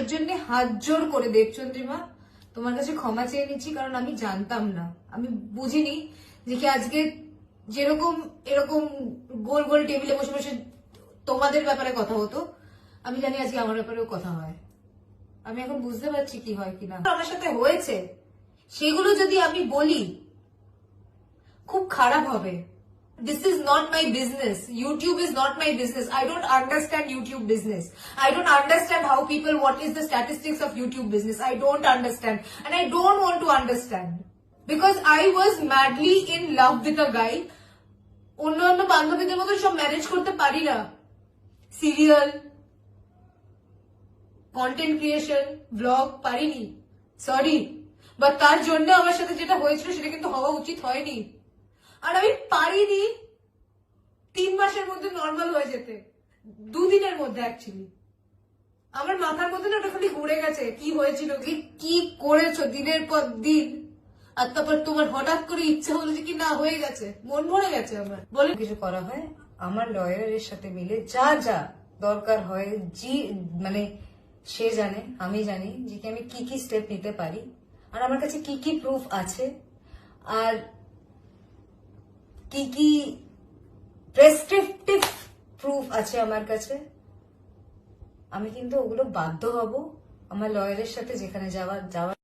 এর জন্য হাত জোর করে দেবচন্দ্রিমা তোমার কাছে ক্ষমা চেয়ে নিচ্ছি, কারণ আমি জানতাম না। আমি বুঝিনি যে কি আজকে যেরকম, এরকম গোল গোল টেবিলে বসে বসে তোমাদের ব্যাপারে কথা হতো, আমি জানি আজকে আমার ব্যাপারেও কথা হয়। আমি এখন বুঝতে পারছি কি হয় কিনা আমার সাথে হয়েছে। সেগুলো যদি আমি বলি, খুব খারাপ হবে। This is not my business youtube is not my business i don't understand youtube business i don't understand how people what is the statistics of youtube business i don't understand and i don't want to understand because i was madly in love with a guy অন্য অন্য বান্ধবীদের মতো সব manage করতে পারি না serial content creation blog পারিনি sorry বা তার জন্য আমার সাথে যেটা হয়েছিল সেটা কিন্তু হওয়া উচিত হয়নি আর আমি পারিনি তিন মাসের মধ্যে নর্মাল হয়ে যেতে। দুদিনের মধ্যে অ্যাকচুয়ালি আমার মাথার মধ্যে না ওটা খালি ঘুরে গেছে, কি হয়েছিল, কি কি করেছ দিনের পর দিন? আর তারপর তোমার হঠাৎ করে ইচ্ছা হলো যে কি না, হয়ে গেছে। মন ভরে গেছে আমার। বলে। কিছু করা হয়? আমার লয়ারের সাথে মিলে যা যা দরকার হয়, জি মানে সে জানে, আমি জানি যে কি আমি কি কি স্টেপ নিতে পারি। আর আমার কাছে কি কি প্রুফ আছে। আর কি কি প্রেসক্রিপটিভ প্রুফ আছে আমার কাছে? আমি কিন্তু ওগুলো বাধ্য হব আমার লয়ারের সাথে যেখানে যাওয়া যাওয়ার